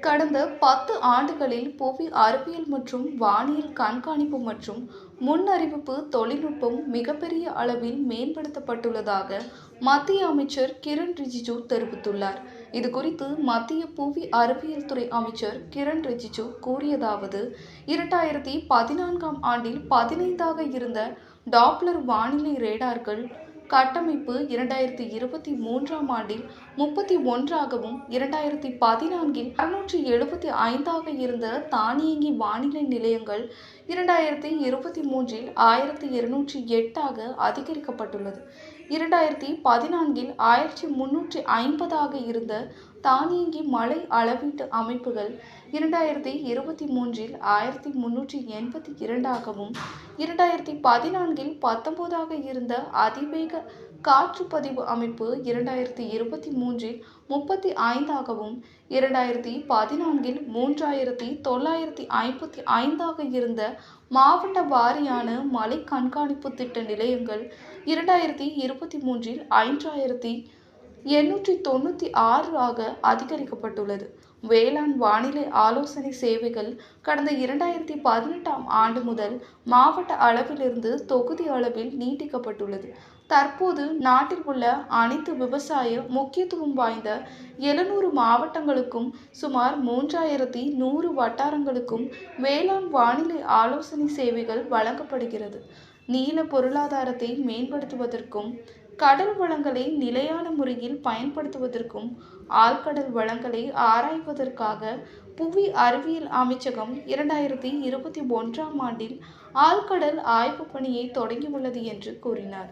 கடந்த பத்து ஆண்டுகளில் புவி அறிவியல் மற்றும் வானியல் கண்காணிப்பு மற்றும் முன்னறிவிப்பு தொழில்நுட்பம் மிகப்பெரிய அளவில் மேம்படுத்தப்பட்டுள்ளதாக மத்திய அமைச்சர் கிரண் ரிஜிஜு தெரிவித்துள்ளார். இது குறித்து மத்திய புவி அறிவியல் துறை அமைச்சர் கிரண் ரிஜிஜு கூறியதாவது இரண்டாயிரத்தி பதினான்காம் ஆண்டில் பதினைந்தாக இருந்த டாப்ளர் வானிலை ரேடார்கள் கட்டமைப்பு இரண்டாயிரத்தி இருபத்தி மூன்றாம் ஆண்டில் முப்பத்தி ஒன்றாகவும் இரண்டாயிரத்தி பதினான்கில் அறுநூற்றி எழுபத்தி ஐந்தாக இருந்த தானியங்கி வானிலை நிலையங்கள் இரண்டாயிரத்தி இருபத்தி மூன்றில் ஆயிரத்தி இருநூற்றி எட்டாக அதிகரிக்கப்பட்டுள்ளது. இரண்டாயிரத்தி பதினான்கில் ஆயிரத்தி முன்னூற்றி ஐம்பதாக இருந்த தானியங்கி மலை அளவீட்டு அமைப்புகள் இரண்டாயிரத்தி இருபத்தி மூன்றில் ஆயிரத்தி முன்னூற்றி எண்பத்தி இரண்டாகவும் இரண்டாயிரத்தி பதினான்கில் பத்தொன்பதாக இருந்த அதிவேக காற்றுப்பதிவு அமைப்பு இரண்டாயிரத்தி இருபத்தி மூன்றில் முப்பத்தி ஐந்தாகவும் இரண்டாயிரத்தி பதினான்கில் மூன்றாயிரத்தி தொள்ளாயிரத்தி ஐம்பத்தி ஐந்தாக இருந்த மாவட்ட வாரியான மலை கண்காணிப்பு திட்ட நிலையங்கள் இரண்டாயிரத்தி இருபத்தி மூன்றில் ஐந்தாயிரத்தி எண்ணூற்றி தொண்ணூற்றி ஆறு ஆக அதிகரிக்கப்பட்டுள்ளது. வேளாண் வானிலை ஆலோசனை சேவைகள் கடந்த இரண்டாயிரத்தி பதினெட்டாம் ஆண்டு முதல் மாவட்ட அளவிலிருந்து தொகுதி அளவில் நீட்டிக்கப்பட்டுள்ளது. தற்போது நாட்டில் உள்ள அனைத்து விவசாய முக்கியத்துவம் வாய்ந்த எழுநூறு மாவட்டங்களுக்கும் சுமார் மூன்றாயிரத்தி நூறு வட்டாரங்களுக்கும் வேளாண் வானிலை ஆலோசனை சேவைகள் வழங்கப்படுகிறது. நீல பொருளாதாரத்தை மேம்படுத்துவதற்கும் கடல் வளங்களை நிலையான முறையில் பயன்படுத்துவதற்கும் ஆழ்கடல் வளங்களை ஆராய்வதற்காக புவி அறிவியல் அமைச்சகம் இரண்டாயிரத்தி இருபத்தி ஒன்றாம் ஆண்டில் ஆழ்கடல் ஆய்வுப் பணியை தொடங்கியுள்ளது என்று கூறினார்.